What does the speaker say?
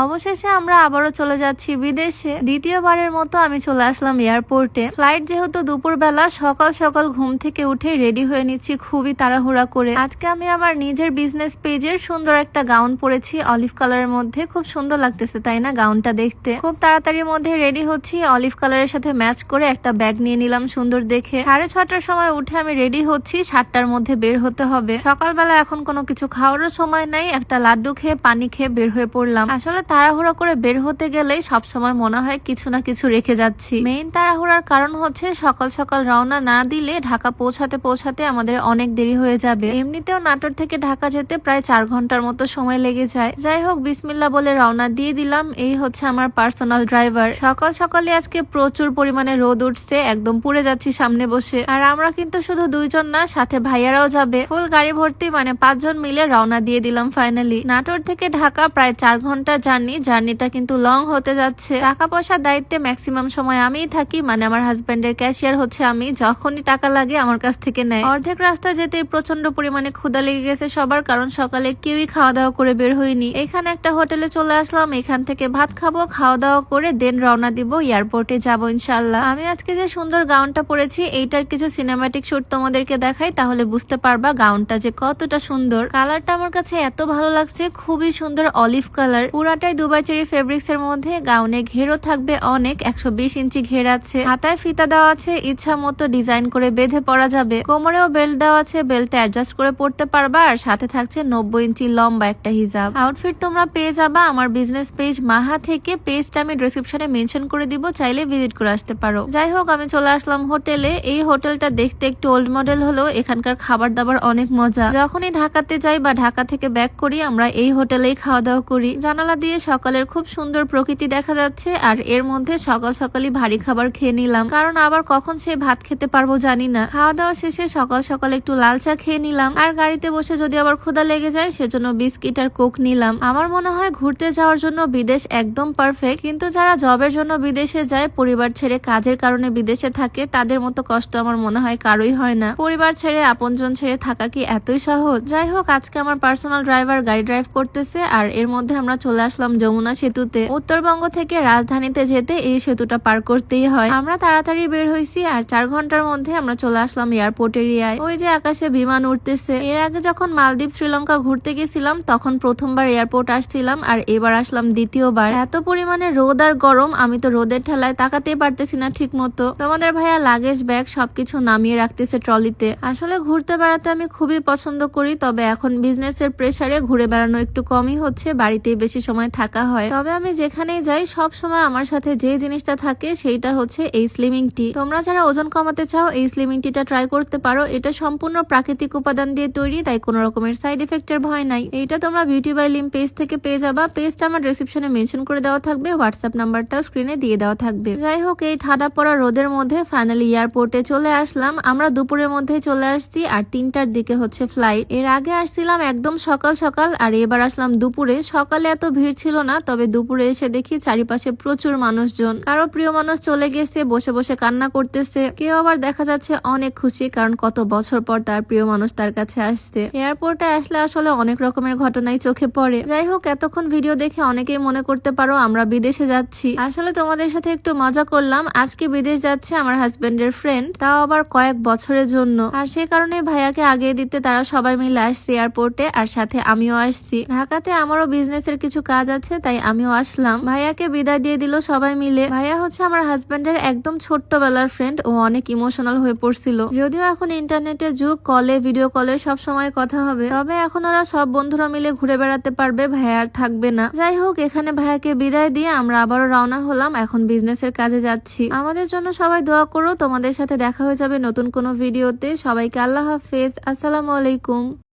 অবশেষে আমরা আবারও চলে যাচ্ছি বিদেশে। দ্বিতীয়বারের মতো আমি চলে আসলাম এয়ারপোর্টে। ফ্লাইট যেহেতু দুপুরবেলা, সকাল সকাল ঘুম থেকে উঠে রেডি হয়ে নিচ্ছি খুবই তাড়াহুড়া করে। আজকে আমি আমার নিজের বিজনেস পেজের সুন্দর একটা গাউন পরেছি, অলিভ কালারের মধ্যে। খুব সুন্দর লাগতেছে, তাই না গাউনটা দেখতে? খুব তাড়াতাড়ির মধ্যে রেডি হচ্ছি, অলিভ কালারের সাথে ম্যাচ করে একটা ব্যাগ নিয়ে নিলাম সুন্দর দেখে। সাড়ে ছটার সময় উঠে আমি রেডি হচ্ছি, সাতটার মধ্যে বের হতে হবে। সকালবেলা এখন কোনো কিছু খাওয়ারও সময় নাই, একটা লাড্ডু খেয়ে, পানি খেয়ে বের হয়ে পড়লাম। আসলে তাড়াহুড়া করে বের হতে গেলেই সব সময় মনে হয় কিছু না কিছু রেখে যাচ্ছি। মেইন তাড়াহুড়ার কারণ হচ্ছে সকাল সকাল রওনা না দিলে ঢাকা পৌঁছাতে পৌঁছাতে আমাদের অনেক দেরি হয়ে যাবে। এমনিতেও নাটোর থেকে ঢাকা যেতে প্রায় চার ঘণ্টার মতো সময় লেগে যায়। যাই হোক বিসমিল্লা বলে রওনা দিয়ে দিলাম। এই হচ্ছে আমার পার্সোনাল ড্রাইভার সকাল সকালে আজকে প্রচুর পরিমাণে রোদ উঠছে, একদম পুড়ে যাচ্ছি সামনে বসে। আর আমরা কিন্তু শুধু দুইজন না, সাথে ভাইয়ারাও যাবে। ফুল গাড়ি ভর্তি মানে পাঁচজন মিলে রওনা দিয়ে দিলাম ফাইনালি নাটোর থেকে ঢাকা প্রায় চার ঘণ্টার জার্নি, জার্নিটা কিন্তু লং হতে যাচ্ছে। টাকা পয়সার দায়িত্বে ম্যাক্সিমাম সময় আমিই থাকি মানে আমার হাজবেন্ডের ক্যাশিয়ার হচ্ছে আমি, যখনই টাকা লাগে আমার কাছ থেকে নেয়। অর্ধেক রাস্তা যেতে প্রচণ্ড পরিমাণে ক্ষুদা লেগে গেছে সবার, কারণ সকালে কেউই খাওয়া দাওয়া করে বের হয়নি। এখানে একটা হোটেলে চলে আসলাম, এখান থেকে ভাত খাব খাওয়া দাওয়া করে দেন রওনা দিব এয়ারপোর্টে যাব ইনশাল্লাহ আমি আজকে যে সুন্দর গাউনটা পরেছি, এইটার কিছু সিনেমাটিক শুট তোমাদেরকে দেখাই, তাহলে বুঝতে পারবা গাউনটা যে কতটা সুন্দর। কালারটা আমার কাছে এত ভালো লাগছে, খুবই সুন্দর অলিভ কালার পুরাটাই দুবাই চেরি ফেব্রিক্স এর মধ্যে। গাউনে ঘেরও থাকবে অনেক, একশো বিশ ইঞ্চি ঘের আছে। হাতায় ফিতা দেওয়া আছে, ইচ্ছা মতো ডিজাইন করে বেঁধে পরা যাবে। কোমরেও বেল্ট দেওয়া আছে বেল্টে অ্যাডজাস্ট করে পড়তে পারবা, আর সাথে থাকছে নব্বই ইঞ্চি লম্বা একটা হিজাব। আউটফিট তোমরা পেয়ে যাবা আমার বিজনেস পেজ মাহা থেকে। পেজটা আমি ডিসক্রিপশনে মেনশন করে দিব, চাইলে ভিজিট করে আসতে পারো। যাই হোক, আমি চলে আসলাম হোটেলে। এই হোটেলটা দেখতে একটু ওল্ড মডেল হলেও এখানকার খাবার দাবার অনেক মজা। যখনই ঢাকাতে যাই বা ঢাকা থেকে ব্যাক করি, আমরা এই হোটেলেই খাওয়া দাওয়া করি। জানালা দিয়ে সকালের খুব সুন্দর প্রকৃতি দেখা যাচ্ছে, আর এর মধ্যে সকাল সকালই ভারী খাবার খেয়ে নিলাম। কারণ আবার কখন সে ভাত খেতে পারব জানি না। খাওয়া দাওয়া শেষে সকাল সকাল একটু লাল চা খেয়ে নিলাম, আর গাড়িতে বসে যদি আবার ক্ষুদা লেগে যায় সেজন্য বিস্কিট আর কোক নিলাম। আমার মনে হয় ঘুরতে যাওয়ার জন্য বিদেশ একদম পারফেক্ট কিন্তু যারা জবের জন্য বিদেশে যায়, পরিবার ছেড়ে কাজের কারণে বিদেশে থাকে, তাদের মতো কষ্ট আমার মনে হয় কারোই হয় না। পরিবার ছেড়ে আপনজন ছেড়ে থাকা কি এতই সহজ? যাই হোক, আজকে আমার পার্সোনাল ড্রাইভার গাড়ি ড্রাইভ করতেছে, আর এর মধ্যে আমরা চলে আসলাম যমুনা সেতুতে। উত্তরবঙ্গ থেকে রাজধানীতে যেতে এই সেতুটা পার করতেই হয়। আমরা তাড়াতাড়ি বের হয়েছি আর চার ঘণ্টার মধ্যে আমরা চলে আসলাম এয়ারপোর্ট এরিয়ায়। ওই যে আকাশে বিমান উঠতেছে এর আগে যখন মালদ্বীপ, শ্রীলঙ্কা ঘুরতে গেছিলাম, তখন প্রথমবার এয়ারপোর্ট আসছিলাম আর এবার আসলাম দ্বিতীয়বার। এত পরিমাণে রোদ আর গরম, আমি তো রোদের ঠেলায় তাকাতেই পারতেছি না ঠিক মতো তোমাদের ভাইয়া লাগেজ ব্যাগ সবকিছু নামিয়ে রাখতেছে ট্রলিতে। আসলে ঘুরতে বেড়াতে আমি খুবই পছন্দ করি, তবে এখন বিজনেসের প্রেসারে ঘুরে বেড়ানো একটু কমই হচ্ছে, বাড়িতেই বেশি সময় থাকা হয়। তবে আমি যেখানেই যাই, সব সময় আমার সাথে যে জিনিসটা থাকে, সেইটা হচ্ছে এই স্লিমিং টি তোমরা যারা ওজন কমাতে চাও, এই স্লিমিং টিটা ট্রাই করতে পারো। এটা সম্পূর্ণ প্রাকৃতিক উপাদান দিয়ে তৈরি, তাই কোনো রকমের সাইড এফেক্টের ভয় নাই। এইটা তোমরা বিউটি বাই লিম পেজ থেকে পেয়ে যাবা। পেজটা আমার ডিসক্রিপশনে মেনশন করে দেওয়া থাকবে হোয়াটসঅ্যাপ নাম্বারটাও স্ক্রিনে দিয়ে দেওয়া থাকবে। যাই হোক, এই ঠাডা পড়া রোদের মধ্যে ফাইনালি এয়ারপোর্টে চলে আসলাম। আমরা দুপুরের মধ্যেই চলে আসছি, আর তিনটার দিকে হচ্ছে ফ্লাইট এর আগে আসছিলাম একদম সকাল সকাল, আর এবার আসলাম দুপুরে। সকালে এত ভিড় ছিল না, তবে দুপুরে এসে দেখি চারিপাশে প্রচুর মানুষজন। কারও প্রিয় মানুষ চলে গেছে, বসে বসে কান্না করতেছে। কেউ আবার দেখা যাচ্ছে অনেক খুশি, কারণ কত বছর পর তার প্রিয় মানুষ তার কাছে আসছে। এয়ারপোর্টে আসলে আসলে অনেক রকমের ঘটনাই চোখে পড়ে। যাই হোক, এতক্ষণ ভিডিও দেখে অনেকেই মনে করতে পারো আমরা বিদেশে যাচ্ছি। আসলে তোমাদের সাথে একটু মজা করলাম। আজকে বিদেশ যাচ্ছে আমার হাজবেন্ডের ফ্রেন্ড তাও আবার কয়েক বছরের জন্য। আর সে কারণে ভাইয়াকে আগে দিতে তারা সবাই মিলে আসছে এয়ারপোর্টে, আর সাথে আমিও আসছি। ঢাকাতে আমারও বিজনেসের কিছু কাজ আছে, তাই আমিও আসলাম। ভাইয়াকে বিদায় দিয়ে দিল সবাই মিলে। ভাইয়া হচ্ছে আমার হাজবেন্ডের একদম ছোট্টবেলার ফ্রেন্ড ও অনেক ইমোশনাল হয়ে পড়ছিল। যদিও এখন ইন্টারনেটের যুগ কলে ভিডিও কলে সব সময় কথা হবে। তবে এখন ওরা সব বন্ধুরা মিলে ঘুরে বেড়াতে পারবে, ভাইয়া আর থাকবে না। যাই হোক, এখানে ভাইয়াকে বিদায় দিয়ে আমরা আবারও রওনা হলাম। এখন বিজনেসের কাজে যাচ্ছি। আমাদের জন্য সবাই দোয়া করো, তোমাদের সাথে দেখা হয়ে যাবে নতুন কোনো ভিডিওতে সবাইকে আল্লাহ হাফেজ। আসসালামু আলাইকুম।